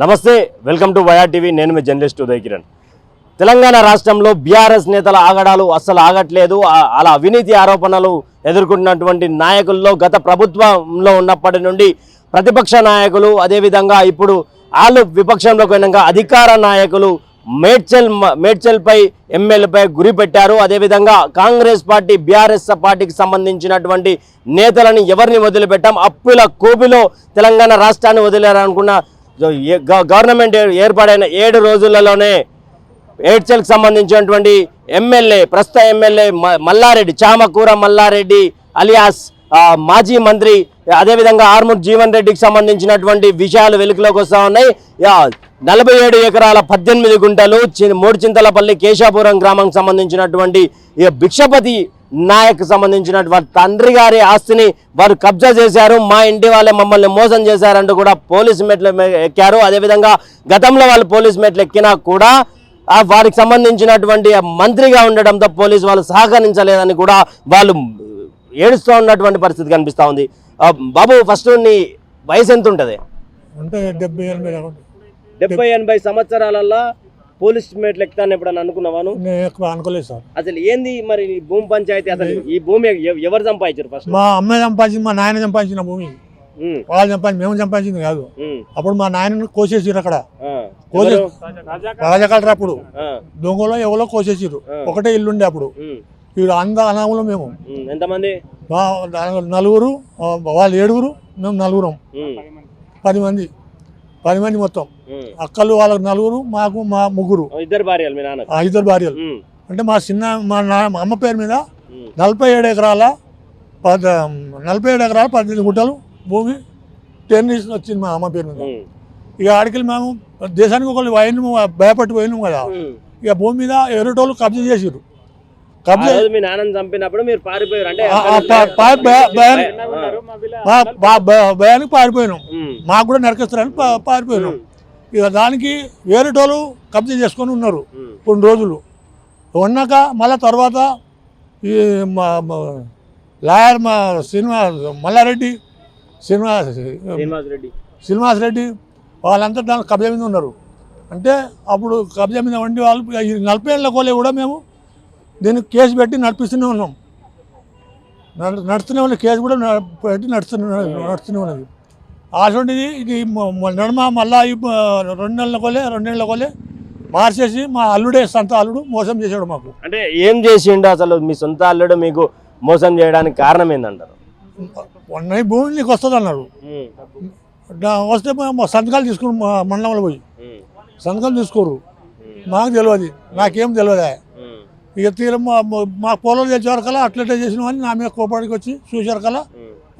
నమస్తే welcome to via TV. నేను మీ జర్నలిస్ట్ ఉదయ్ కిరణ్. తెలంగాణ రాష్ట్రంలో బీఆర్ఎస్ నేతల ఆగడాలు అస్సలు ఆగట్లేదు. అలా అవినీతి ఆరోపణలు ఎదుర్కొంటున్నటువంటి నాయకుల్లో గత ప్రభుత్వంలో ఉన్నప్పటి నుండి ప్రతిపక్ష నాయకులు అదేవిధంగా ఇప్పుడు వాళ్ళు విపక్షంలోకి పోయినాక అధికార నాయకులు మేడ్చల్ మేడ్చల్పై ఎమ్మెల్యేపై గురి పెట్టారు. అదేవిధంగా కాంగ్రెస్ పార్టీ బీఆర్ఎస్ పార్టీకి సంబంధించినటువంటి నేతలని ఎవరిని వదిలిపెట్టాం? అప్పుల కోబిలో తెలంగాణ రాష్ట్రాన్ని వదిలేరనుకున్న గవర్నమెంట్ ఏర్పాడైన ఏర్పడైన ఏడు రోజులలోనే ఏడ్చల్కి సంబంధించినటువంటి ఎమ్మెల్యే ప్రస్తుత ఎమ్మెల్యే మల్లారెడ్డి చామకూర మల్లారెడ్డి అలియాస్ మాజీ మంత్రి అదేవిధంగా ఆర్మూర్ జీవన్ రెడ్డికి సంబంధించినటువంటి విషయాలు వెలుగులోకి వస్తూ ఉన్నాయి. నలభై ఏడు ఎకరాల పద్దెనిమిది గుంటలు చి- మూడు చింతలపల్లి కేశాపురం గ్రామానికి సంబంధించినటువంటి ఈ భిక్షపతి నాయక్ సంబంధించినటువంటి తండ్రి గారి ఆస్తిని వారు కబ్జా చేశారు. మా ఇంటి వాళ్ళే మమ్మల్ని మోసం చేశారంటూ కూడా పోలీసు మెట్లు ఎక్కారు. అదేవిధంగా గతంలో వాళ్ళు పోలీసు మెట్లు ఎక్కినా కూడా వారికి సంబంధించినటువంటి మంత్రిగా ఉండడంతో పోలీసు వాళ్ళు సహకరించలేదని కూడా వాళ్ళు ఏడుస్తూ ఉన్నటువంటి పరిస్థితి కనిపిస్తూ ఉంది. బాబు ఫస్ట్ నీ వయసు ఎంత ఉంటుంది. డెబ్బై ఎనభై దాకా ఉంటుంది. డెబ్బై ఎనభై సంవత్సరాలలో పోలీస్ మెట్లు ఎక్కుతాను ఎప్పుడన్నా అనుకున్నావాను అనుకోలేదు సార్. అసలు ఏంది మరి ఈ భూమి పంచాయతీ? అసలు ఈ భూమి ఎవరు సంపాదించారు ఫస్ట్ మా అమ్మాయి సంపాదించింది మా నాయన సంపాదించిన భూమి. వాళ్ళు సంపాదించి మేము సంపాదించింది కాదు. అప్పుడు మా నాయనను కోసేసిర్రు అక్కడ. కోసే రాజకలరా అప్పుడు దొంగలో ఎవరో కోసేసిర్రు. ఒకటే ఇల్లు ఉండే అప్పుడు. ఇప్పుడు అంద అనాములు మేము. ఎంతమంది? నలుగురు వాళ్ళు ఏడుగురు మేము నలుగురం. పది మంది. పది మంది మొత్తం. అక్కలు వాళ్ళకి నలుగురు మాకు మా ముగ్గురు. ఇద్దరు భార్యలు మీ నాన్న ఆ ఇద్దరు భార్యలు. అంటే మా చిన్న మా నా మా అమ్మ పేరు మీద నలభై ఏడు ఎకరాల పద నలభై ఏడు ఎకరాల పద్దెనిమిది గుంటలు భూమి టెన్నిస్ వచ్చింది మా అమ్మ పేరు మీద. ఇక ఆడికి మేము దేశానికి ఒకళ్ళు భయపట్టి పోయినాము కదా. ఇక భూమి మీద ఎరుటోళ్ళు కబ్జా చేసిర్రు. కబ్జా మీ నాన్నని చంపినప్పుడు మీరు పారిపోయారు. అంటే భయానికి పారిపోయినాం. మాకు కూడా నరకిస్తారని పా- పారిపోయినాం. ఇక దానికి వేరేటోళ్ళు కబ్జా చేసుకొని ఉన్నారు కొన్ని రోజులు. ఉన్నాక మళ్ళా తర్వాత ఈ లాయర్ మా శ్రీనివాస్ మల్లారెడ్డి శ్రీనివాస్ శ్రీనివాస్ రెడ్డి. శ్రీనివాస్ రెడ్డి వాళ్ళంతా దాని కబ్జా మీద ఉన్నారు. అంటే అప్పుడు కబ్జా మీద ఉండి వాళ్ళు ఈ నలభై ఏళ్ళ కోలే కూడా మేము దీనికి కేసు పెట్టి నడిపిస్తూనే ఉన్నాం. నడు- నడుస్తూనే ఉన్న. కేసు కూడా పెట్టి నడుస్తూనే నడుస్తూనే ఉన్నది అటువంటిది ఇది నడుమ మళ్ళా రెండు నెలల కోలే రెండు నెలల కోలే మార్చేసి మా అల్లుడే సొంత అల్లుడు మోసం చేశాడు మాకు. అంటే ఏం చేసిండు అసలు? మీ సొంత అల్లుడు మీకు మోసం చేయడానికి కారణం ఏందంటారు? ఉన్న భూమి నీకు వస్తుంది దా- వస్తే మా సంతకాలు తీసుకుని మా మండలంలో పోయి. సంతకాలు తీసుకోరు. మాకు తెలియదు నాకేం తెలియదు ఇక తీర మా పొలం తెచ్చేవారు కల్లా అట్లనే చేసిన అని నా మీద కోపాడికి వచ్చి చూసారు.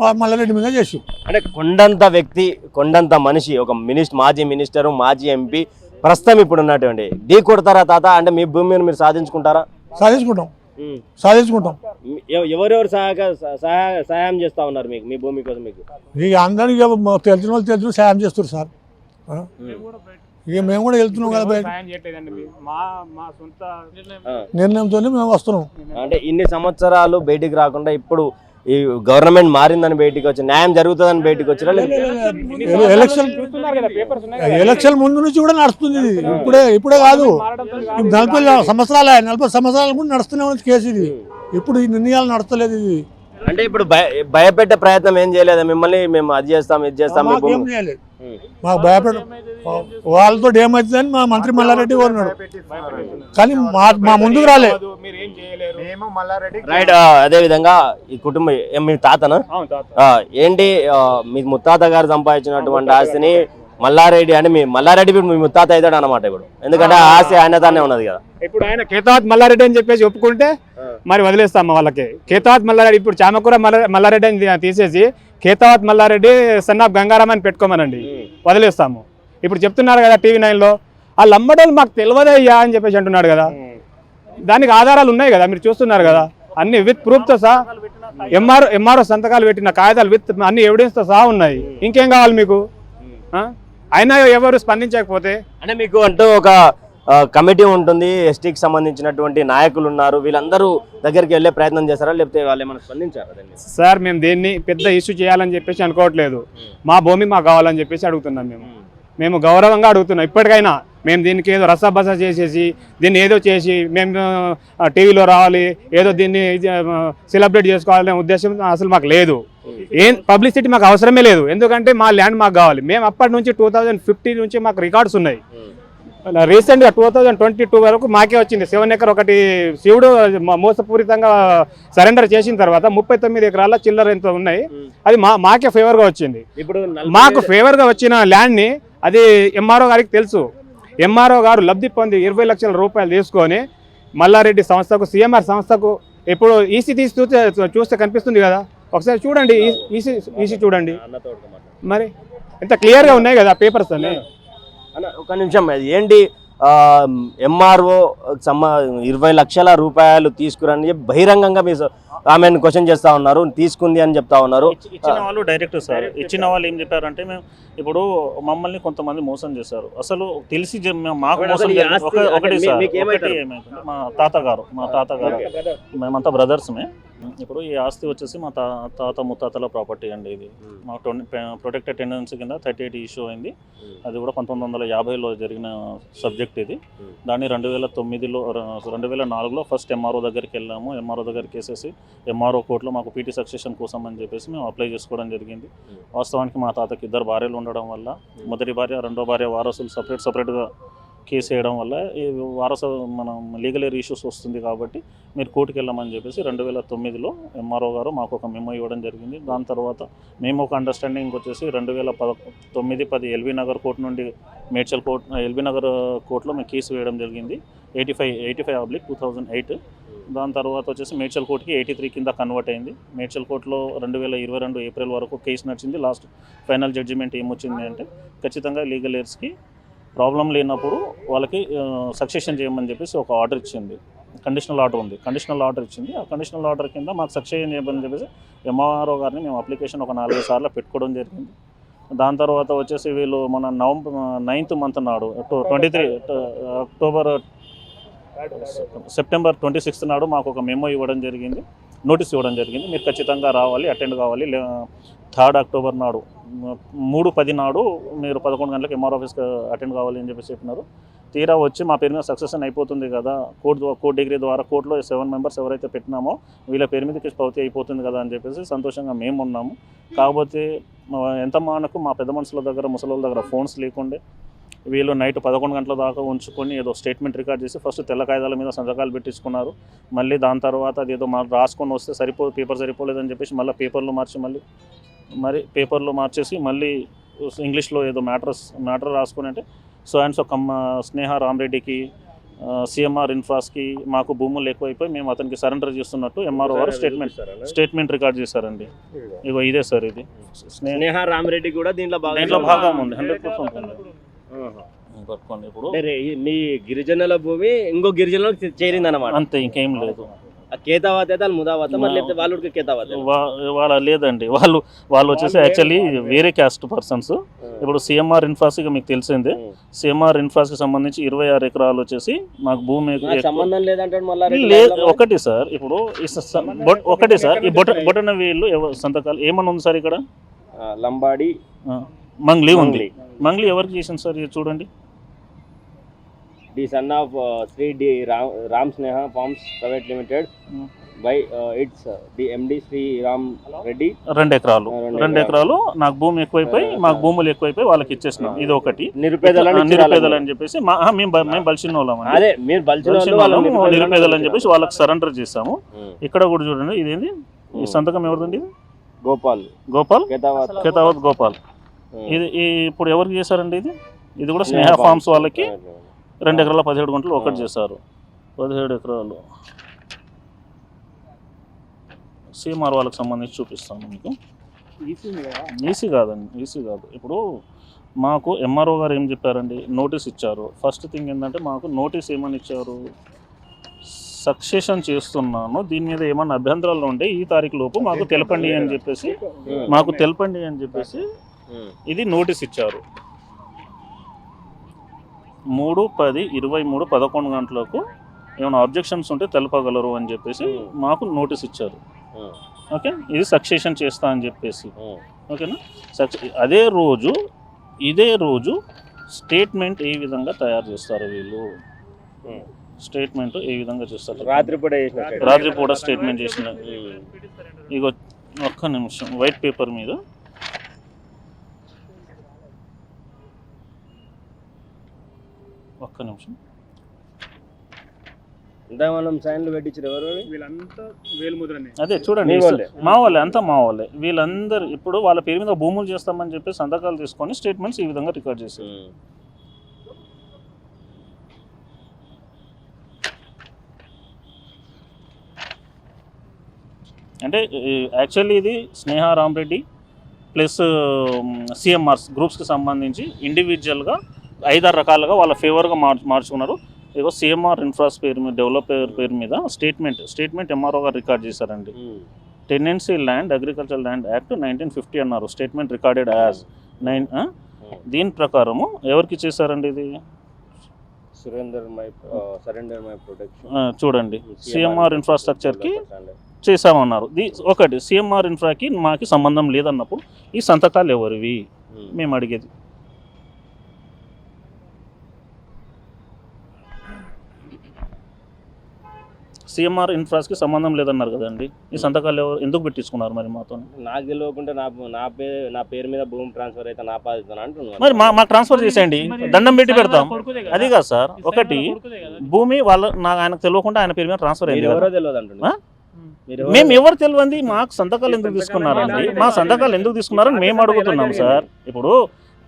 వా- మల్లారెడ్డి మీద చేసి అంటే కొండంత వ్యక్తి కొండంత మనిషి ఒక మినిస్టర్ మాజీ మినిస్టరు మాజీ ఎంపీ ప్రస్తుతం ఇప్పుడు ఉన్నటువంటి ఢీ కొడతారా తాత? అంటే మీ భూమిని మీరు సాధించుకుంటారా? సాధించుకుంటాం. సాధించుకుంటాం. ఎవ- ఎవరెవరు సహాయ సహాయం చేస్తా ఉన్నారు మీకు? మీ భూమి కోసం మీకు? ఇక అందరికీ తెలిసిన వాళ్ళు తెలిసిన సాయం చేస్తారు సార్? ఇక మేము కూడా వెళ్తున్నాం కదా బయట. నిర్ణయంతోనే మేము వస్తున్నాం. అంటే ఇన్ని సంవత్సరాలు బయటికి రాకుండా ఇప్పుడు ఈ గవర్నమెంట్ మారిందని బయటికి వచ్చి న్యాయం జరుగుతుందని బయటికి వచ్చినా ఎలక్షన్ చూస్తున్నారు కదా పేపర్స్ ఉన్నాయి కదా. ఎలక్షన్ ముందు నుంచి కూడా నడుస్తుంది ఇది. ఇప్పుడే ఇప్పుడే కాదు. నలభై సంవత్సరాలు నలభై సంవత్సరాలు కూడా నడుస్తూనే ఉంది కేసు ఇది. ఇప్పుడు ఈ నిర్ణయాలు నడుస్తలేదు ఇది. అంటే ఇప్పుడు భయ భయపెట్టే ప్రయత్నం ఏం చేయలేదా? మిమ్మల్ని మేము అది చేస్తాం ఇది చేస్తాం మాకేం భయపెడ వాళ్ళతో ఏమవుతుందని మా మంత్రి మల్లారెడ్డి కోరినాడు కానీ మా మా ముందుకు రాలే. కాదు, మీరు ఏం చేయలేరు మేము మల్లారెడ్డి రైట్ అదే విధంగా ఈ కుటుంబం మీ తాతనా? అవును తాత. ఆ, ఏంటి మీ ముత్తాత గారు సంపాదించినటువంటి ఆస్తిని మల్లారెడ్డి అంటే మీ మల్లారెడ్డి మీ ముత్తాత అవుతాడు అనమాట ఇప్పుడు. ఎందుకంటే ఆ ఆస్తి ఆయన తానే ఉన్నది కదా. ఇప్పుడు ఆయన కేతావత్ మల్లారెడ్డి అని చెప్పేసి ఒప్పుకుంటే మరి వదిలేస్తాం వాళ్ళకి. కేతావత్ మల్లారెడ్డి ఇప్పుడు చామకూర మల్ల- మల్లారెడ్డి అని తీసేసి కేతావత్ మల్లారెడ్డి సన్ ఆఫ్ గంగారాం అని పెట్టుకోమనండి. వదిలేస్తాము. ఇప్పుడు చెప్తున్నారు కదా టీవీ నైన్లో ఆ లంబడోళ్ళు మాకు తెలియదయ్యా అని చెప్పేసి అంటున్నాడు కదా. దానికి ఆధారాలు ఉన్నాయి కదా మీరు చూస్తున్నారు కదా. అన్ని విత్ ప్రూఫ్తో సహా ఎంఆర్ ఎంఆర్ఓ సంతకాలు పెట్టిన కాగితాలు విత్ అన్ని ఎవిడెన్స్తో సహా ఉన్నాయి. ఇంకేం కావాలి మీకు? అయినా ఎవరు స్పందించకపోతే? అంటే మీకు అంటూ ఒక కమిటీ ఉంటుంది. ఎస్టీకి సంబంధించినటువంటి నాయకులు ఉన్నారు. వీళ్ళందరూ దగ్గరికి వెళ్ళే ప్రయత్నం చేస్తారా? లేకపోతే వాళ్ళు ఏమైనా స్పందించారా సార్ మేము దేన్ని పెద్ద ఇష్యూ చేయాలని చెప్పేసి అనుకోవట్లేదు. మా భూమి మాకు కావాలని చెప్పేసి అడుగుతున్నాం మేము. మేము. గౌరవంగా అడుగుతున్నాం. ఇప్పటికైనా మేము దీనికి ఏదో రసాబస చేసేసి దీన్ని ఏదో చేసి మేము టీవీలో రావాలి ఏదో దీన్ని సెలబ్రేట్ చేసుకోవాలనే ఉద్దేశం అసలు మాకు లేదు. ఏం పబ్లిసిటీ మాకు అవసరమే లేదు. ఎందుకంటే మా ల్యాండ్ మాకు కావాలి. మేము అప్పటి నుంచి టూ థౌజండ్ ఫిఫ్టీన్ నుంచి మాకు రికార్డ్స్ ఉన్నాయి. రీసెంట్గా టూ థౌజండ్ ట్వంటీ టూ వరకు మాకే వచ్చింది. సెవెన్ ఎకర్ ఒకటి శివుడు మోసపూరితంగా సరెండర్ చేసిన తర్వాత ముప్పై తొమ్మిది ఎకరాల చిల్లర ఎంత ఉన్నాయి. అది మా మాకే ఫేవర్గా వచ్చింది. ఇప్పుడు మాకు ఫేవర్గా వచ్చిన ల్యాండ్ని అది ఎంఆర్ఓ గారికి తెలుసు. ఎంఆర్ఓ గారు లబ్ధి పొంది ఇరవై లక్షల రూపాయలు తీసుకొని మల్లారెడ్డి సంస్థకు సిఎంఆర్ సంస్థకు ఇప్పుడు ఈసీ తీసి చూస్తే చూస్తే కనిపిస్తుంది కదా. ఒకసారి చూడండి ఈసీ ఈసీ చూడండి. మరి ఎంత క్లియర్గా ఉన్నాయి కదా పేపర్స్ అన్నీ? అన్న ఒక నిమిషం అది ఏంటి? ఎంఆర్ఓ సమ్మ ఇరవై లక్షల రూపాయలు తీసుకురని చెప్పి బహిరంగంగా మీ ఆమెను క్వశ్చన్ చేస్తా ఉన్నారు తీసుకుంది అని చెప్తా ఉన్నారు. ఇచ్చి- ఇచ్చిన వాళ్ళు డైరెక్ట్ సార్ ఇచ్చిన వాళ్ళు ఏం చెప్పారంటే మేము ఇప్పుడు మమ్మల్ని కొంతమంది మోసం చేశారు. అసలు తెలిసి మాకు మోసం ఒకటి మీ- సార్ మా తాతగారు మా తాతగారు. మేమంతా బ్రదర్స్మే. ఇప్పుడు ఈ ఆస్తి వచ్చేసి మా తా తాత ముత్తాతల ప్రాపర్టీ అండి ఇది. మా ప్రొటెక్టెడ్ టెండెన్సీ కింద థర్టీ ఎయిట్ ఇష్యూ అయింది అది కూడా పంతొమ్మిది వందల యాభైలో జరిగిన సబ్జెక్ట్ ఇది. దాన్ని రెండు వేల తొమ్మిదిలో రెండు వేల నాలుగులో ఫస్ట్ ఎంఆర్ఓ దగ్గరికి వెళ్ళాము. ఎంఆర్ఓ దగ్గరికి వేసేసి ఎంఆర్ఓ కోర్టులో మాకు పీటీ సక్సెషన్ కోసం అని చెప్పేసి మేము అప్లై చేసుకోవడం జరిగింది. వాస్తవానికి మా తాతకి ఇద్దరు భార్యలు ఉండడం వల్ల మొదటి భార్య రెండో భార్య వారసులు సపరేట్ సపరేట్గా కేసు వేయడం వల్ల ఈ మనం లీగల్ ఎయిర్ ఇష్యూస్ వస్తుంది కాబట్టి మీరు కోర్టుకి వెళ్ళమని చెప్పేసి రెండు వేల తొమ్మిదిలో ఎంఆర్ఓ గారు మాకు ఒక మెమో ఇవ్వడం జరిగింది. దాని తర్వాత మేము ఒక అండర్స్టాండింగ్ వచ్చేసి రెండు వేల పద తొమ్మిది పది ఎల్బీ నగర్ కోర్టు నుండి మేడ్చల్ కోర్ట్ ఎల్బీ నగర్ కోర్టులో మేము కేసు వేయడం జరిగింది. Eighty five eighty five oblique two thousand eight. దాని తర్వాత వచ్చేసి మేడ్చల్ కోర్టుకి ఎయిటీ త్రీ కింద కన్వర్ట్ అయింది. మేడ్చల్ కోర్టులో రెండు వేల ఇరవై రెండు ఏప్రిల్ వరకు కేసు నడిచింది. లాస్ట్ ఫైనల్ జడ్జిమెంట్ ఏమొచ్చింది అంటే ఖచ్చితంగా లీగల్ ఎయిర్స్కి ప్రాబ్లం లేనప్పుడు వాళ్ళకి సక్సెషన్ చేయమని చెప్పేసి ఒక ఆర్డర్ ఇచ్చింది. కండిషనల్ ఆర్డర్ ఉంది. కండిషనల్ ఆర్డర్ ఇచ్చింది. ఆ కండిషనల్ ఆర్డర్ కింద మాకు సక్సెషన్ చేయమని చెప్పేసి ఎంఆర్ఓ గారిని మేము అప్లికేషన్ ఒక నాలుగు సార్లు పెట్టుకోవడం జరిగింది. దాని తర్వాత వచ్చేసి వీళ్ళు మన నవంబర్ నైన్త్ మంత్ నాడు twenty three October September twenty sixth నాడు మాకు ఒక మెమో ఇవ్వడం జరిగింది. నోటీస్ ఇవ్వడం జరిగింది. మీరు ఖచ్చితంగా రావాలి అటెండ్ కావాలి. థర్డ్ అక్టోబర్ నాడు మూడు పది నాడు మీరు పదకొండు గంటలకు ఎంఆర్ ఆఫీస్కి అటెండ్ కావాలి అని చెప్పేసి చెప్పినారు. తీరా వచ్చి మా పేరు మీద సక్సెషన్ అయిపోతుంది కదా. కోర్టు కోర్టు డిగ్రీ ద్వారా కోర్టులో సెవెన్ మెంబర్స్ ఎవరైతే పెట్టినామో వీళ్ళ పేరు మీద కేసు పౌతి అయిపోతుంది కదా అని చెప్పేసి సంతోషంగా మేము ఉన్నాము కాకపోతే ఎంత మానకు మా పెద్ద మనుషుల దగ్గర ముసలి దగ్గర ఫోన్స్ లేకుండే. వీళ్ళు నైట్ పదకొండు గంటల దాకా ఉంచుకొని ఏదో స్టేట్మెంట్ రికార్డ్ చేసి ఫస్ట్ తెల్ల కాగితాల మీద సంతకాలు పెట్టించుకున్నారు. మళ్ళీ దాని తర్వాత అది ఏదో మా రాసుకొని వస్తే సరిపో పేపర్ సరిపోలేదని చెప్పేసి మళ్ళీ పేపర్లు మార్చి మళ్ళీ మరి పేపర్లో మార్చేసి మళ్ళీ ఇంగ్లీష్లో ఏదో మ్యాటర్స్ మ్యాటర్ రాసుకొని అంటే so and so Kamma Sneha రామరెడ్డికి CMR ఇన్ఫ్రాస్కి మాకు భూములు ఎక్కువైపోయి మేము అతనికి సరెండర్ చేస్తున్నట్టు ఎంఆర్ఓ గారు స్టేట్మెంట్ స్టేట్మెంట్ రికార్డ్ చేశారండి. ఇగో ఇదే సార్ ఇది. స్నేహ రామరెడ్డి కూడా దీంట్లో దీంట్లో భాగం భాగం ఉంది? హండ్రెడ్ పర్సెంట్ ఉంది. ఇప్పుడు. మీ గిరిజనుల భూమి ఇంకో గిరిజనులకు చేరింది అనమాట అంతే ఇంకేం లేదు. కేతావాత అయితే వాళ్ళు ముదావాత మరి లేకపోతే వాళ్ళు కేతావాత వా- వాళ్ళ లేదండి. వాళ్ళు వాళ్ళు వచ్చేసి యాక్చువల్లీ వేరే క్యాస్ట్ పర్సన్స్ ఇప్పుడు సిఎంఆర్ ఇన్ఫ్రాస్కి మీకు తెలిసిందే. సిఎంఆర్ ఇన్ఫ్రాస్కి సంబంధించి ఇరవై ఆరు ఎకరాలు వచ్చేసి మాకు భూమి సంబంధం లేదంటాడు మళ్ళీ లేదు ఒకటి సార్ ఇప్పుడు ఈ స- స- బొట్- ఒకటి సార్ ఈ బొట బొటన వేళ్ళు సంతకాలు ఏమన్నా ఉంది సార్ ఇక్కడ? లంబాడి. మంగ్లీ ఉంది. మంగ్లీ. మంగ్లీ ఎవరికి చేసింది సార్ ఇది the son of Shri D Ram Ram Sneha farms private limited. By its the MD Shri Ram Reddy. రెండు ఎకరాలు. రెండు రెండు ఎకరాలు. నాకు భూమి ఎక్కువైపోయి మాకు భూములు ఎక్కువైపోయి వాళ్ళకి ఇచ్చేసినాం. ఇది ఒకటి నిరుపేదలను నిరుపేదలు అని చెప్పేసి మా ఆ, మేము బ- మేము బలిసిన వాళ్ళం అదే మీరు బలిచిన బలిసిన వాళ్ళు నిరుపేదలు అని చెప్పేసి వాళ్ళకి సరెండర్ చేస్తాము Hmm. ఇక్కడ కూడా చూడండి ఇదేంది? ఈ సంతకం ఎవరిదండి ఇది? గోపాల్. గోపాల్? కేతావత్. కేతావత్ గోపాల్. ఇది ఈ ఇప్పుడు ఎవరికి చేశారండి ఇది? ఇది కూడా స్నేహ ఫార్మ్స్. వాళ్ళకి. రెండు ఎకరాల పదిహేడు గంటలు ఒకటి చేశారు. పదిహేడు ఎకరాలు. సీఎంఆర్ వాళ్ళకి సంబంధించి చూపిస్తాను మీకు. ఈసీ కాదండి ఈసీ కాదు. ఇప్పుడు మాకు ఎంఆర్ఓ గారు ఏం చెప్పారండి? నోటీస్ ఇచ్చారు. ఫస్ట్ థింగ్ ఏంటంటే మాకు నోటీస్ ఏమని ఇచ్చారు? సక్సెషన్ చేస్తున్నాను. దీని మీద ఏమన్నా అభ్యంతరాలు ఉంటే ఈ తారీఖు లోపు మాకు తెలపండి అని చెప్పేసి. మాకు తెలపండి అని చెప్పేసి. ఇది నోటీస్ ఇచ్చారు. మూడు పది ఇరవై మూడు పదకొండు గంటలకు ఏమైనా అబ్జెక్షన్స్ ఉంటే తెలపగలరు అని చెప్పేసి. మాకు నోటీస్ ఇచ్చారు. ఓకే? ఇది సక్సెషన్ చేస్తా అని చెప్పేసి. ఓకేనా? సక్సె అదే రోజు ఇదే రోజు స్టేట్మెంట్ ఏ విధంగా తయారు చేస్తారు వీళ్ళు? స్టేట్మెంట్ ఏ విధంగా చేస్తారు? రాత్రిపూట చేసిన రాత్రి పూట స్టేట్మెంట్ చేసిన ఇగో ఒక్క నిమిషం వైట్ పేపర్ మీద ఒక్క నిమిషం. ఇంత మనం సైన్లు పెట్టించారు ఎవరు? వీళ్ళంతా వేలుముద్రనే. అదే చూడండి మీ వాళ్ళే? మా వాళ్ళే అంతా మా వాళ్ళే. వీళ్ళందరూ ఇప్పుడు వాళ్ళ పేరు మీద భూములు చేస్తామని చెప్పి సంతకాలు తీసుకొని స్టేట్మెంట్స్ ఈ విధంగా రికార్డ్ చేశారు. అంటే యాక్చువల్లీ ఇది స్నేహ రామరెడ్డి ప్లస్ సిఎంఆర్స్ గ్రూప్స్కి సంబంధించి ఇండివిజువల్గా ఐదారు రకాలుగా వాళ్ళ ఫేవర్గా మార్చు మార్చుకున్నారు. ఇదిగో సిఎంఆర్ ఇన్ఫ్రాస్ పేరు మీద డెవలపర్ పేరు మీద స్టేట్మెంట్ స్టేట్మెంట్ ఎంఆర్ఓ గారు రికార్డ్ చేశారండి. Tenancy land agriculture land act nineteen fifty అన్నారు. స్టేట్మెంట్ రికార్డెడ్ యాజ్ నైన్ దీని ప్రకారము ఎవరికి చేశారండి ఇది? Surrender my surrender my protection. చూడండి. సిఎంఆర్ ఇన్ఫ్రాస్ట్రక్చర్కి చేసామన్నారు ది ఒకటి సిఎంఆర్ ఇన్ఫ్రాకి మాకి సంబంధం లేదన్నప్పుడు ఈ సంతకాలు ఎవరివి? మేము అడిగేది. సిఎంఆర్ ఇన్ఫ్రాస్కి సంబంధం లేదన్నారు కదండి. ఈ సంతకాలు ఎవరు ఎందుకు పెట్టించుకున్నారు మరి మాతో నాకు తెలియకుండా నా నా పేరు నా పేరు మీద భూమి ట్రాన్స్ఫర్ అయితే నా మరి మా మాకు ట్రాన్స్ఫర్ చేసేయండి. దండం పెట్టి పెడతాం. అది కాదు సార్. ఒకటి భూమి వాళ్ళ నాకు ఆయనకు తెలియకుండా ఆయన పేరు మీద ట్రాన్స్ఫర్ అయింది. ఎవరో తెలియదు అంటున్నా? మేము ఎవరు తెలియంది. మాకు సంతకాలు ఎందుకు తీసుకున్నారండి? మా సంతకాలు ఎందుకు తీసుకున్నారని మేము అడుగుతున్నాం సార్. ఇప్పుడు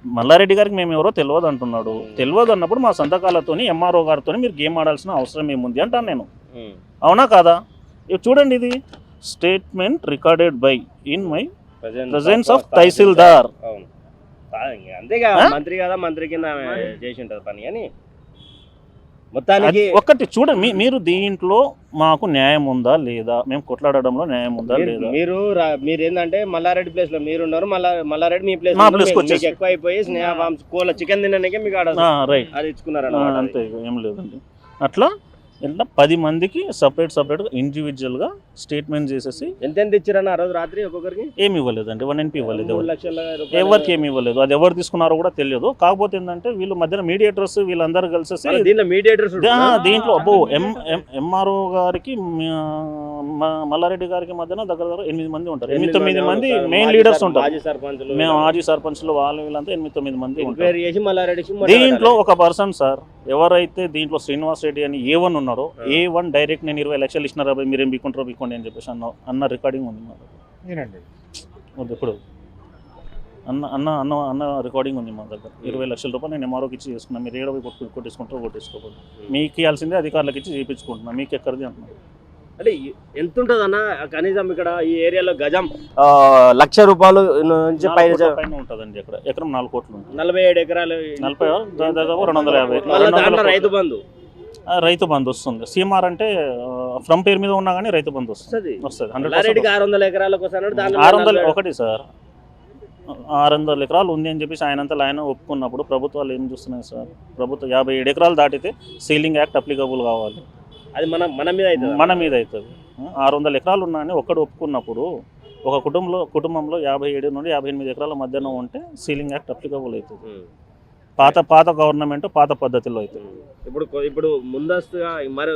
మల్లారెడ్డి గారికి మేము ఎవరో తెలియదు అంటున్నాడు. తెలియదు అన్నప్పుడు మా సంతకాలతోని ఎంఆర్ఓ గారితో మీరు గేమ్ ఆడాల్సిన అవసరం ఏముంది అంటాను నేను. అవునా కాదా? ఇవి చూడండి ఇది. Statement recorded by in my Presence of తహసీల్దార్. అంతేగా? మంత్రి కదా మంత్రి కింద చేసి ఉంటది పని కానీ మొత్తానికి ఒక్కటి చూడండి. మీరు దీంట్లో మాకు న్యాయం ఉందా లేదా? మేము కొట్లాడడంలో న్యాయం ఉందా లేదా? మీరు మీరు ఏంటంటే మల్లారెడ్డి ప్లేస్లో మీరు ఉన్నారు మల్లా మల్లారెడ్డి మీ ప్లేస్ మా place కి వచ్చేసి. ఎక్కువ అయిపోయి స్నేహ కోళ్ళ చికెన్ తినడానికి మీకు ఆడ రైట్ అది ఇచ్చుకున్నారు అంతే ఏం లేదండి. అట్లా ఇట్లా పది మందికి సపరేట్ సపరేట్గా ఇండివిజువల్గా స్టేట్మెంట్ చేసేసి ఎంత ఎంత ఇచ్చారన్న ఆ రోజు రాత్రి ఒక్కొక్కరికి? ఏమి ఇవ్వలేదండి వన్ ఎన్పి ఇవ్వలేదు. ఎవరికి ఏమి ఇవ్వలేదు అది ఎవరు తీసుకున్నారో కూడా తెలియదు. కాకపోతే ఏంటంటే వీళ్ళు మధ్యన మీడియేటర్స్ వీళ్ళందరూ కలిసేసి దీనిలో మీడియేటర్స్ దీంట్లో అబ్బో ఎం ఎంఆర్ఓ గారికి మల్లారెడ్డి గారికి మధ్యన దగ్గర దగ్గర ఎనిమిది మంది ఉంటారు. ఎనిమిది తొమ్మిది మంది మెయిన్ లీడర్స్ ఉంటారు. మాజీ సర్పంచులు మేము మాజీ సర్పంచ్లు వాళ్ళు వీళ్ళంతా ఎనిమిది తొమ్మిది మంది ఉంటారు. ఎంక్వైరీ చేసి మల్లారెడ్డికి దీంట్లో ఒక పర్సన్ సార్ ఎవరైతే దీంట్లో శ్రీనివాస్ రెడ్డి అని ఏ వన్ ఉన్నారో. ఏ వన్ డైరెక్ట్ నేను ఇరవై లక్షలు ఇచ్చిన రాబోయే మీరేం బీకుంటారో బీకోండి అని చెప్పేసి అన్న అన్న రికార్డింగ్ ఉంది మా దగ్గర ఇప్పుడు. అన్న అన్న అన్న అన్న రికార్డింగ్ ఉంది మా దగ్గర. ఇరవై లక్షల రూపాయలు నేను ఎంఆర్ఓకి ఇచ్చి చేసుకున్నాను మీరు ఏడో కొట్టు కొట్టేసుకుంటారో కొట్టేసుకోకూడదు మీకు ఇవ్వాల్సిందే అధికారులకు ఇచ్చి చేయించుకుంటున్నాను మీకు ఎక్కడిది అంటున్నారు? అంటే ఎంత ఉంటుంది అన్న కనీసం ఇక్కడ ఈ ఏరియాలో గజం లక్ష రూపాయలు నుంచి పైన ఉంటుందండి ఇక్కడ. ఎకరం నాలుగు కోట్లు నలభై ఏడు ఎకరాలు నలభై దాదాపు రెండు వందల యాభై. రైతు బంధు. రైతు బంధు వస్తుంది. సీఎంఆర్ అంటే ఫ్రమ్ పేరు మీద ఉన్నా కానీ రైతు బంధు వస్తుంది. వస్తుంది. హండ్రెడ్ ఆరు వందల ఎకరాలకు ఆరు వందల ఒకటి సార్. ఆరు వందల ఎకరాలు ఉంది అని చెప్పేసి ఆయనంతా ఆయన ఒప్పుకున్నప్పుడు ప్రభుత్వాలు ఏం చూస్తున్నాయి సార్? ప్రభుత్వం యాభై ఏడు ఎకరాలు దాటితే సీలింగ్ యాక్ట్ అప్లికబుల్ కావాలి. అది మన మన మీద అవుతుంది? మన మీద అవుతుంది. ఆరు వందల ఎకరాలు ఉన్నాయని ఒక్కడు ఒప్పుకున్నప్పుడు ఒక కుటుంబంలో కుటుంబంలో యాభై ఏడు నుండి యాభై ఎనిమిది ఎకరాల మధ్యన ఉంటే సీలింగ్ యాక్ట్ అప్లికబుల్ అవుతుంది. పాత పాత గవర్నమెంట్ పాత పద్ధతిలో అవుతుంది ఇప్పుడు ఇప్పుడు ముందస్తుగా మరో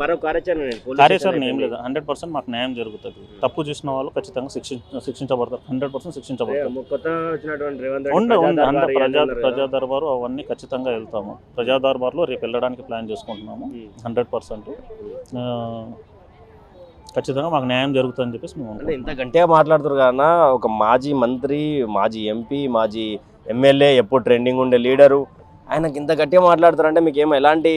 మరో కార్యాచరణ నేను పోలీస్ కార్యాచరణ ఏం లేదు. హండ్రెడ్ పర్సెంట్ మాకు న్యాయం జరుగుతుంది. తప్పు చేసిన వాళ్ళు ఖచ్చితంగా శిక్షి శిక్షించబడతారు హండ్రెడ్ పర్సెంట్ శిక్షించబడతారు. కొత్త వచ్చినటువంటి రేవంత్ ప్రజా అంత దర్బారు ప్రజా ఇవన్నీ ఉన్నారు ప్రజా కదా. దర్బారు అవన్నీ ఖచ్చితంగా వెళ్తాము. ప్రజా దర్బార్లో రేపు వెళ్ళడానికి ప్లాన్ చేసుకుంటున్నాము. Hundred percent. ఖచ్చితంగా మాకు న్యాయం జరుగుతుందని చెప్పేసి మేము అంటే ఇంత. గట్టిగా మాట్లాడుతారు కన్నా ఒక మాజీ మంత్రి మాజీ ఎంపీ మాజీ ఎమ్మెల్యే ఎప్పుడు ట్రెండింగ్ ఉండే లీడరు ఆయనకి ఇంత గట్టిగా మాట్లాడుతారంటే మీకు ఏమో ఎలాంటి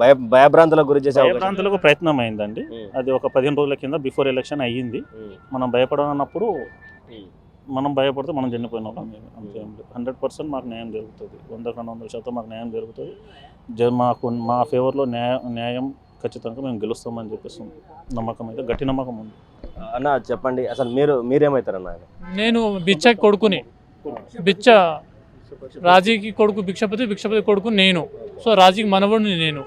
భయ భయభ్రాంతులకు గురి చేసే అవకాశం? భయభ్రాంతులకు ప్రయత్నం అయిందండి. అది ఒక పదిహేను రోజుల కింద బిఫోర్ ఎలక్షన్ అయ్యింది. మనం భయపడనప్పుడు. మనం భయపడితే మనం చనిపోయిన. వాళ్ళం మేము అంతే హండ్రెడ్ పర్సెంట్ మాకు న్యాయం జరుగుతుంది. వందకు రెండు వందల శాతం మాకు న్యాయం జరుగుతుంది. జ మాకు మా ఫేవర్లో న్యాయ న్యాయం ఖచ్చితంగా మేము గెలుస్తామని చెప్పేసి నమ్మకం అయితే గట్టి నమ్మకం ఉంది. అన్న చెప్పండి. అసలు మీరు మీరేమవుతారన్న నేను బిచ్చ కొడుకుని. బిచ్చ రాజీకి కొడుకు భిక్షపతి భిక్షపతి కొడుకు నేను. సో రాజీకి మనవడిని నేను.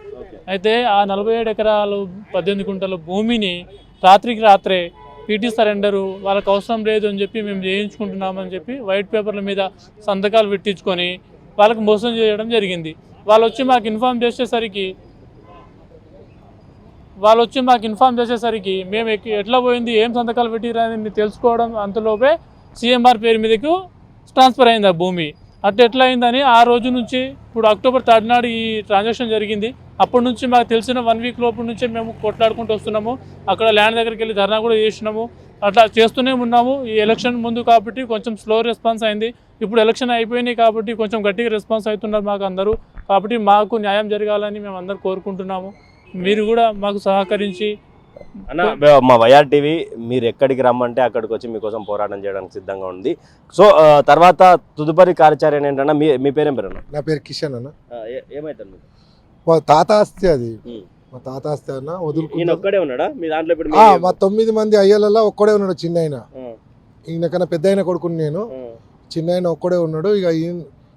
అయితే ఆ నలభై ఏడు ఎకరాలు పద్దెనిమిది గుంటల భూమిని రాత్రికి రాత్రే పీటీ సరెండరు వాళ్ళకి అవసరం లేదు అని చెప్పి మేము చేయించుకుంటున్నామని చెప్పి వైట్ పేపర్ల మీద సంతకాలు పెట్టించుకొని వాళ్ళకి మోసం చేయడం జరిగింది. వాళ్ళు వచ్చి మాకు ఇన్ఫామ్ చేసేసరికి వాళ్ళు వచ్చి మాకు ఇన్ఫామ్ చేసేసరికి మేము ఎట్లా పోయింది ఏం సంతకాలు పెట్టిరని తెలుసుకోవడం అంతలోపే సీఎంఆర్ పేరు మీదకు ట్రాన్స్ఫర్ అయింది ఆ భూమి. అట్లా ఎట్లా అయిందని ఆ రోజు నుంచి ఇప్పుడు అక్టోబర్ థర్డ్ నాడు ఈ ట్రాన్సాక్షన్ జరిగింది. అప్పటి నుంచి మాకు తెలిసిన వన్ వీక్ లోపల నుంచే మేము కొట్లాడుకుంటూ వస్తున్నాము. అక్కడ ల్యాండ్ దగ్గరికి వెళ్ళి ధర్నా కూడా చేసినాము. అట్లా చేస్తూనే ఉన్నాము. ఈ ఎలక్షన్ ముందు కాబట్టి కొంచెం స్లో రెస్పాన్స్ అయింది. ఇప్పుడు ఎలక్షన్ అయిపోయినాయి కాబట్టి కొంచెం గట్టిగా రెస్పాన్స్ అవుతున్నారు మాకు అందరూ. కాబట్టి మాకు న్యాయం జరగాలని మేము అందరూ కోరుకుంటున్నాము. మీరు కూడా మాకు సహకరించి అన్న మా వైఆర్ టీవీ మీరు ఎక్కడికి రమ్మంటే అక్కడికి వచ్చి మీకోసం పోరాటం చేయడానికి సిద్ధంగా ఉంది. సో తర్వాత తదుపరి కార్యాచరణ ఏంటన్నా మీ మీ పేరేం పేరు అన్న? నా పేరు కిషన్ అన్న. ఏమైతుంది మా తాత ఆస్తి అది. మా తాత ఆస్తి అన్న ఒక్కడే ఉన్నాడా? మీ దాంట్లో ఇప్పుడు మీ- తొమ్మిది మంది అయ్యలలో ఒక్కడే ఉన్నాడు చిన్న ఆయన ఆ, ఈయన కన్నా పెద్ద ఆయన కొడుకుని నేను. చిన్న ఆయన ఒక్కడే ఉన్నాడు. ఇక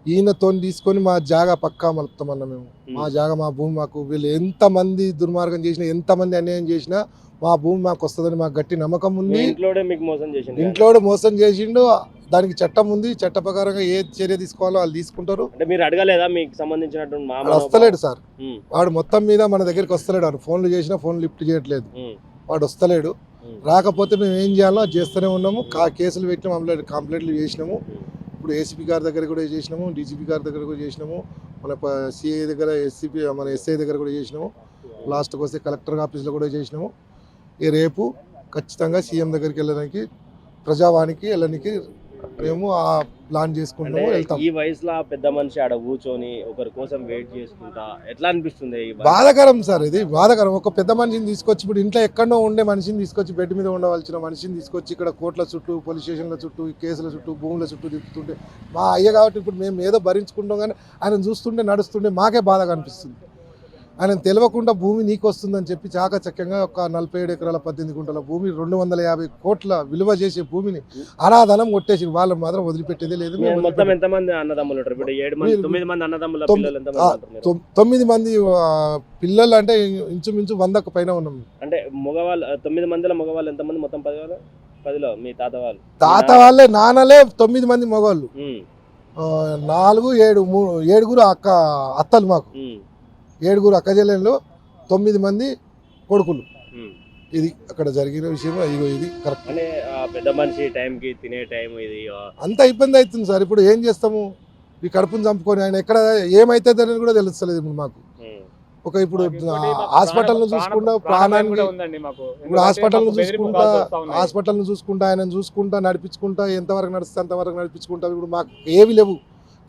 ఈయనతో తీసుకొని మా జాగా పక్కా మలుపుతామన్న మేము. మా జాగా మా భూమి మాకు వీళ్ళు ఎంత మంది దుర్మార్గం చేసినా ఎంత మంది అన్యాయం చేసినా మా భూమి మాకు వస్తుందని మాకు గట్టి నమ్మకం ఉంది. ఇంట్లోనే మోసం? ఇంట్లో మోసం చేసిండు. దానికి చట్టం ఉంది. చట్ట ప్రకారంగా ఏ చర్య తీసుకోవాలో వాళ్ళు తీసుకుంటారు. మీరు అడగలేదా మీకు సంబంధించినటువంటి వస్తలేడు సార్. వాడు మొత్తం మీద మన దగ్గరికి వస్తలేడు. వాడు ఫోన్లు చేసినా ఫోన్ లిఫ్ట్ చేయట్లేదు. వాడు వస్తలేడు. రాకపోతే మేము ఏం చేయాలో చేస్తూనే ఉన్నాము. కేసులు పెట్టినాము కంప్లైంట్ కంప్లైంట్లు చేసినాము. ఇప్పుడు ఏసీపీ గారి దగ్గర కూడా చేసినాము డీజీపీ గారి దగ్గర కూడా చేసినాము మన సిఐ దగ్గర ఎస్సీపీ మన ఎస్ఐ దగ్గర కూడా చేసినాము లాస్ట్కి వస్తే కలెక్టర్ ఆఫీస్లో కూడా చేసినాము. ఈ రేపు ఖచ్చితంగా సీఎం దగ్గరికి వెళ్ళడానికి ప్రజావానికి వెళ్ళడానికి మేము ఆ ప్లాన్ చేసుకుంటాము వెళ్తాం ఈ వయసులో పెద్ద మనిషి ఆడ కూర్చొని ఒకరి కోసం వెయిట్ చేసుకుంటా ఎట్లా అనిపిస్తుంది? బాధాకరం సార్ ఇది బాధాకరం ఒక పెద్ద మనిషిని తీసుకొచ్చి ఇప్పుడు ఇంట్లో ఎక్కడో ఉండే మనిషిని తీసుకొచ్చి బెడ్ మీద ఉండవలసిన మనిషిని తీసుకొచ్చి ఇక్కడ కోర్టుల చుట్టూ పోలీస్ స్టేషన్ల చుట్టూ కేసుల చుట్టూ భూముల చుట్టూ తిప్పుతుంటే మా అయ్య కాబట్టి ఇప్పుడు మేము ఏదో భరించుకుంటాం కానీ ఆయన చూస్తుంటే నడుస్తుంటే మాకే బాధగా అనిపిస్తుంది ఆయన తెలియకుండా భూమి నీకు వస్తుందని చెప్పి చాకచక్యంగా ఒక నలభై ఏడు ఎకరాల పద్దెనిమిది గుంటల భూమి రెండు వందల యాభై కోట్ల విలువ చేసే భూమిని అనాధనం కొట్టేసి వాళ్ళని మాత్రం వదిలిపెట్టేదే లేదు. వీళ్ళు- తొమ్మిది మంది పిల్లలు అంటే ఇంచుమించు వందకు పైన ఉన్నాం అంటే మగవాళ్ళు తొమ్మిది మందిలో మగవాళ్ళు ఎంత మంది మొత్తం పది వాళ్ళు పదిలో మీ తాత వాళ్ళు? తాత వాళ్ళే నాన్నలే తొమ్మిది మంది మగవాళ్ళు. నాలుగు ఏడు మూడు ఏడుగురు అక్క అత్తలు మాకు. ఏడుగురు అక్క చెల్లెళ్ళు తొమ్మిది మంది కొడుకులు. ఇది అక్కడ జరిగిన విషయం ఇగో ఇది కరెక్ట్. పెద్ద మనిషి టైంకి తినే టైం ఇది అంత ఇబ్బంది అవుతుంది సార్. ఇప్పుడు ఏం చేస్తాము? ఈ కడుపుని చంపుకొని ఆయన ఎక్కడ ఏమైతుంది అనేది కూడా తెలుస్తలేదు ఇప్పుడు మాకు. ఒక ఇప్పుడు హాస్పిటల్ను చూసుకుంటా ప్రాణానికి ఇప్పుడు హాస్పిటల్ను చూసుకుంటా హాస్పిటల్ను చూసుకుంటా ఆయన చూసుకుంటా నడిపించుకుంటా ఎంతవరకు నడిస్తే అంతవరకు నడిపించుకుంటా ఇప్పుడు మాకు ఏవి లేవు.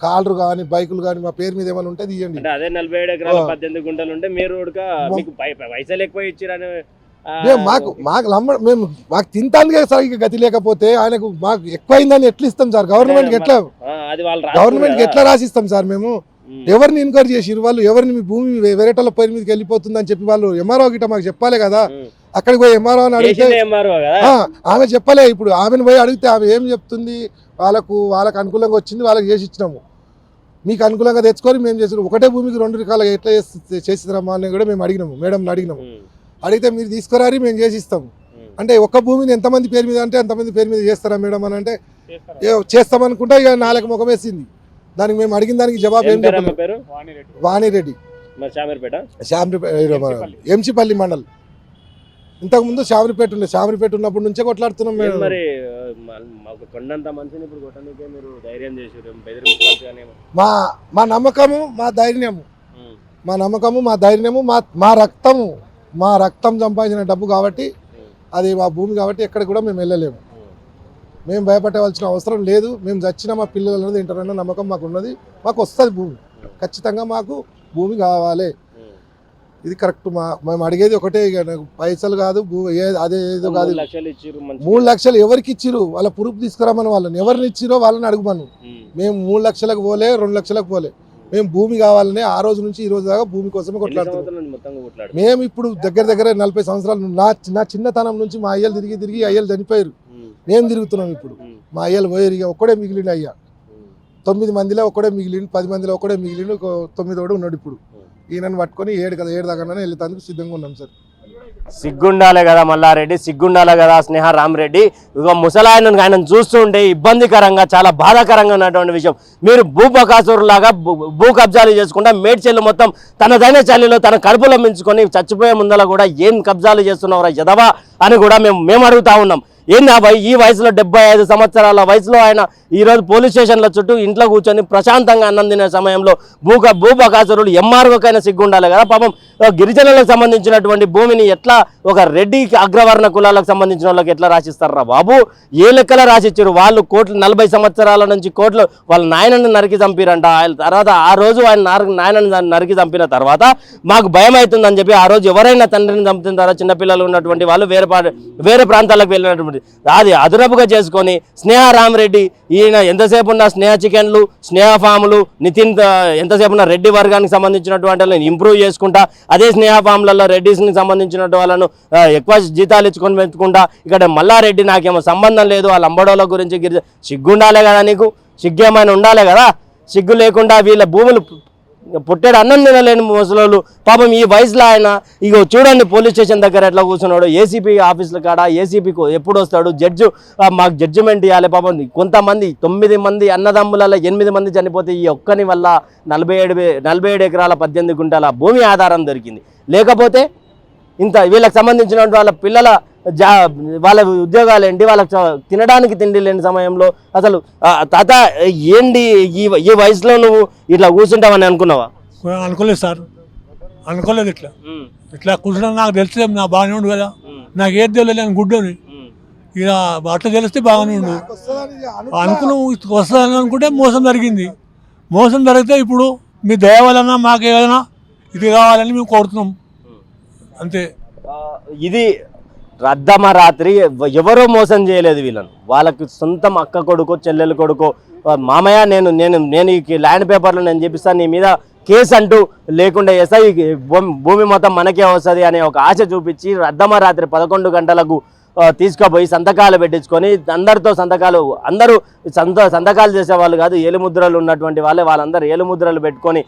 కార్లు కానీ బైకులు కానీ మా పేరు మీద ఏమైనా ఉంటే తీయండి. అదే నలభై ఏడు ఎకరాలు. పద్దెనిమిది గుంటలు ఉంటే మీరు పైసలు ఎక్కువ ఇచ్చిరని మాకు మాకు లమ్మ మేము మాకు తింటానికే సరిగ్గా గతి లేకపోతే ఆయనకు మాకు ఎక్కువైందని ఎట్లా ఇస్తాం సార్? గవర్నమెంట్కి ఎట్లా గవర్నమెంట్కి. ఎట్లా రాసిస్తాం సార్ మేము? ఎవరిని ఎన్క్వైరీ చేసిరు వాళ్ళు? ఎవరిని మీ భూమి వేరేటోళ్ళ పేరు మీదకి వెళ్ళిపోతుందని చెప్పి వాళ్ళు ఎంఆర్ఓ గిట్ట మాకు చెప్పాలి కదా. అక్కడికి పోయి ఎంఆర్ఓ అని అడిగితే ఆమె చెప్పలే ఇప్పుడు ఆమెను పోయి అడిగితే ఆమె ఏం చెప్తుంది? వాళ్ళకు వాళ్ళకు అనుకూలంగా వచ్చింది వాళ్ళకి చేసి ఇచ్చినాము. మీకు అనుకూలంగా తెచ్చుకొని మేము చేసినాం. ఒకటే భూమికి రెండు రకాలుగా ఎట్లా చేసి చేసిద్దామా అని కూడా మేము అడిగినాము మేడం అడిగినాము. అడిగితే మీరు తీసుకురారి మేము చేసి ఇస్తాము. అంటే ఒక్క భూమిని ఎంతమంది పేరు మీద అంటే ఎంతమంది పేరు మీద చేస్తారా మేడం అని అంటే ఏ చేస్తామనుకుంటా ఇక నాలుగు ముఖం వేసింది. దానికి మేము అడిగిన దానికి జవాబు ఏం ఏం పేరు అమ్మ చెప్పలేదు. పేరు? వాణిరెడ్డి. మరి శామీర్పేట శామరి ఎంచిపల్లి మండల్. ఇంతకుముందు శామరిపేట ఉండే శామరిపేట ఉన్నప్పటి నుంచే కొట్లాడుతున్నాం మేము. మరి మాకు కొండంత మనిషిని ఇప్పుడు కొట్టడానికే మీరు ధైర్యం చేసారు మా మా నమ్మకము మా ధైర్యము. మా నమ్మకము మా ధైర్యము మా మా రక్తము. మా రక్తం సంపాదించిన డబ్బు కాబట్టి అది మా భూమి కాబట్టి ఎక్కడ కూడా మేము వెళ్ళలేము. మేము భయపడవలసిన అవసరం లేదు. మేము చచ్చిన మా పిల్లలు అనేది ఇంటర్నెట్ నమ్మకం మాకు ఉన్నది. మాకు వస్తుంది భూమి. ఖచ్చితంగా మాకు భూమి కావాలి. ఇది కరెక్ట్. మా మేము అడిగేది ఒకటే పైసలు కాదు అదే ఏదో కాదు. మూడు లక్షలు ఎవరికి ఇచ్చిరు వాళ్ళ ప్రూఫ్ తీసుకురామని వాళ్ళని. ఎవరిని ఇచ్చిరో వాళ్ళని అడుగుమను. మేము. మూడు లక్షలకు పోలే రెండు లక్షలకు పోలే. మేము భూమి కావాలని ఆ రోజు నుంచి ఈ రోజు దాకా భూమి కోసమే కొట్లాడుతున్నాం. మొత్తంగా కొట్లాడు మేము ఇప్పుడు దగ్గర దగ్గర నలభై సంవత్సరాలు నా నా చిన్నతనం నుంచి మా అయ్యలు తిరిగి తిరిగి అయ్యలు చనిపోయారు. మేము. తిరుగుతున్నాం ఇప్పుడు. మా అయ్యలు పోయారు ఇక ఒక్కడే మిగిలిండు అయ్యా. తొమ్మిది మందిలో ఒక్కడే మిగిలిండు పది మందిలో ఒక్కడే మిగిలిండు ఒక తొమ్మిదోడు ఉన్నాడు ఇప్పుడు. ఈయనను పట్టుకొని ఏడు కదా ఏడు దగ్గర వెళ్ళేందుకు సిద్ధంగా ఉన్నాం సార్. సిగ్గుండాలే కదా మల్లారెడ్డి సిగ్గుండాలే కదా స్నేహ రామరెడ్డి. ఇక ముసలాయన ఆయన చూస్తుంటే ఇబ్బందికరంగా చాలా బాధాకరంగా ఉన్నటువంటి విషయం. మీరు భూ లాగా భూ- భూ కబ్జాలు చేసుకుంటా మేడ్చెల్లు మొత్తం తనదైన చల్లిలో తన కడుపులో మించుకొని చచ్చిపోయే ముందల కూడా ఏం కబ్జాలు చేస్తున్నావురా యదవా అని కూడా మేము మేము అడుగుతా ఉన్నాం. ఏంది ఆ ఈ వయసులో డెబ్బై ఐదు సంవత్సరాల వయసులో ఆయన ఈరోజు పోలీస్ స్టేషన్ల చుట్టూ ఇంట్లో కూర్చొని ప్రశాంతంగా అన్నం తినే సమయంలో భూక భూపకాసురుడు ఎంఆర్ఓకైనా సిగ్గుండాలి కదా? పాపం గిరిజనులకు సంబంధించినటువంటి భూమిని ఎట్లా ఒక రెడ్డి అగ్రవర్ణ కులాలకు సంబంధించిన వాళ్ళకి ఎట్లా రాసిస్తారా బాబు? ఏ లెక్కల రాసిచ్చారు? వాళ్ళు కోట్లు నలభై సంవత్సరాల నుంచి కోట్లు వాళ్ళ నాయనని నరికి చంపిరంట. ఆయన తర్వాత ఆ రోజు ఆయన నాయనని నరికి చంపిన తర్వాత మాకు భయం అవుతుందని చెప్పి ఆ రోజు ఎవరైనా తండ్రిని చంపుతుంటారో చిన్నపిల్లలు ఉన్నటువంటి వాళ్ళు వేరే పా- వేరే ప్రాంతాలకు వెళ్ళినటువంటి అది అదురపుగా చేసుకొని స్నేహ రామరెడ్డి ఈయన ఎంతసేపు ఉన్న స్నేహ చికెన్లు స్నేహ ఫాములు నితిన్ ఎంతసేపు ఉన్న రెడ్డి వర్గానికి సంబంధించినటువంటి వాళ్ళని ఇంప్రూవ్ చేసుకుంటా అదే స్నేహ ఫామ్లలో రెడ్డిస్కి సంబంధించినటువంటి వాళ్ళను ఎక్కువ జీతాలు ఇచ్చుకొని పెంచుకుంటా ఇక్కడ మల్లారెడ్డి నాకేమో సంబంధం లేదు వాళ్ళ అంబడోల గురించి గిరిజ సిగ్గుండాలే కదా నీకు? సిగ్గేమైనా ఉండాలే కదా? సిగ్గు లేకుండా వీళ్ళ భూములు పుట్టాడు అన్నం తినలేని ముసలోళ్ళు. పాపం ఈ వయసులో ఆయన ఇగో చూడండి పోలీస్ స్టేషన్ దగ్గర ఎట్లా కూర్చున్నాడు. ఏసీపీ ఆఫీసుల కాడ ఏసీపీ ఎప్పుడు వస్తాడు? జడ్జు మాకు జడ్జిమెంట్ ఇవ్వాలి పాపం. కొంతమంది తొమ్మిది మంది అన్నదమ్ములలో ఎనిమిది మంది చనిపోతే ఈ ఒక్కని వల్ల నలభై ఏడు నలభై ఏడు ఎకరాల పద్దెనిమిది గుంటల భూమి ఆధారం దొరికింది. లేకపోతే ఇంత వీళ్ళకి సంబంధించినటువంటి వాళ్ళ పిల్లల జా వాళ్ళ ఉద్యోగాలు ఏంటి? వాళ్ళకి తినడానికి తిండి లేని సమయంలో అసలు తాత ఏంటి ఈ ఈ వయసులో నువ్వు ఇట్లా కూర్చుంటావని అనుకున్నావా? అనుకోలేదు సార్. అనుకోలేదు ఇట్లా. ఇట్లా కూర్చోడం నాకు తెలిస్తే నా బాగానే ఉండు కదా. నాకు ఏది తెలియదు నేను గుడ్డని. ఇక అట్లా తెలిస్తే బాగానే ఉండు. అనుకున్నాం వస్తుందని అనుకుంటే మోసం జరిగింది. మోసం జరిగితే ఇప్పుడు మీ దయ వలన మాకు ఏదైనా ఇది కావాలని మేము కోరుతున్నాం. అంతే. ఇది రద్దమ రాత్రి ఎవరో మోసం చేయలేదు వీళ్ళను. వాళ్ళకి సొంతం అక్క కొడుకో చెల్లెలు కొడుకో మామయ్య నేను నేను నేను ఈ ల్యాండ్ పేపర్లో నేను చెప్పిస్తాను నీ మీద కేసు అంటూ లేకుండా ఎస్ఐ భూమి- భూమి మొత్తం మనకే వస్తుంది అనే ఒక ఆశ చూపించి రద్దమ రాత్రి పదకొండు గంటలకు తీసుకుపోయి సంతకాలు పెట్టించుకొని అందరితో సంతకాలు అందరూ సంత సంతకాలు చేసే వాళ్ళు కాదు ఏలుముద్రలు ఉన్నటువంటి వాళ్ళే వాళ్ళందరూ ఏలుముద్రలు పెట్టుకొని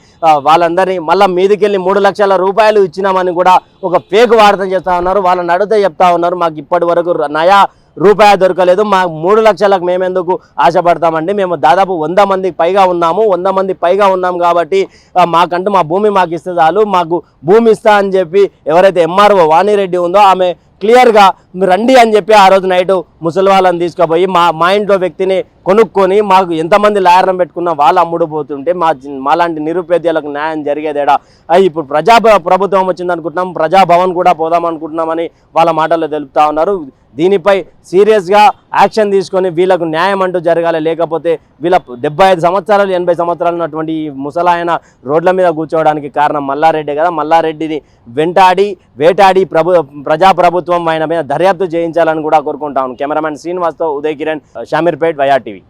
వాళ్ళందరినీ మళ్ళీ మీదికెళ్ళి మూడు లక్షల రూపాయలు ఇచ్చినామని కూడా ఒక ఫేక్ వార్త చేస్తూ ఉన్నారు. వాళ్ళని అడిగితే చెప్తా ఉన్నారు మాకు ఇప్పటి వరకు నయా రూపాయి దొరకలేదు మా మూడు లక్షలకు మేమెందుకు ఆశపడతామండి? మేము దాదాపు వంద మందికి పైగా ఉన్నాము వంద మంది పైగా ఉన్నాం కాబట్టి మాకంటూ మా భూమి మాకు ఇస్తే చాలు మాకు భూమి ఇస్తా అని చెప్పి ఎవరైతే ఎంఆర్ఓ వాణిరెడ్డి ఉందో ఆమె క్లియర్గా మీరు రండి అని చెప్పి ఆ రోజు నైట్ ముసలి వాళ్ళని తీసుకుపోయి మా మా ఇంట్లో వ్యక్తిని కొనుక్కొని మాకు ఎంతమంది లాయర్లను పెట్టుకున్నా వాళ్ళు అమ్ముడు పోతుంటే మా మాలాంటి నిరుపేదలకు న్యాయం జరిగేదేడా? అయ్యి ఇప్పుడు ప్రజా ప్రభుత్వం వచ్చింది అనుకుంటున్నాం ప్రజాభవన్ కూడా పోదాం అనుకుంటున్నామని వాళ్ళ మాటల్లో తెలుపుతా ఉన్నారు. దీనిపై సీరియస్గా యాక్షన్ తీసుకొని వీళ్ళకు న్యాయం అంటూ జరగాలి. లేకపోతే వీళ్ళ డెబ్బై ఐదు సంవత్సరాలు ఎనభై సంవత్సరాలు ఉన్నటువంటి ఈ ముసలాయన రోడ్ల మీద కూర్చోవడానికి కారణం మల్లారెడ్డి కదా. మల్లారెడ్డిని వెంటాడి వేటాడి ప్రభు ప్రజాప్రభుత్వం ఆయన మీద దర్యాప్తు చేయించాలని కూడా కోరుకుంటాను కెమెరామెన్ శ్రీనివాస్తో ఉదయ్ కిరణ్ షామీర్పేట్ వైఆర్టీవీ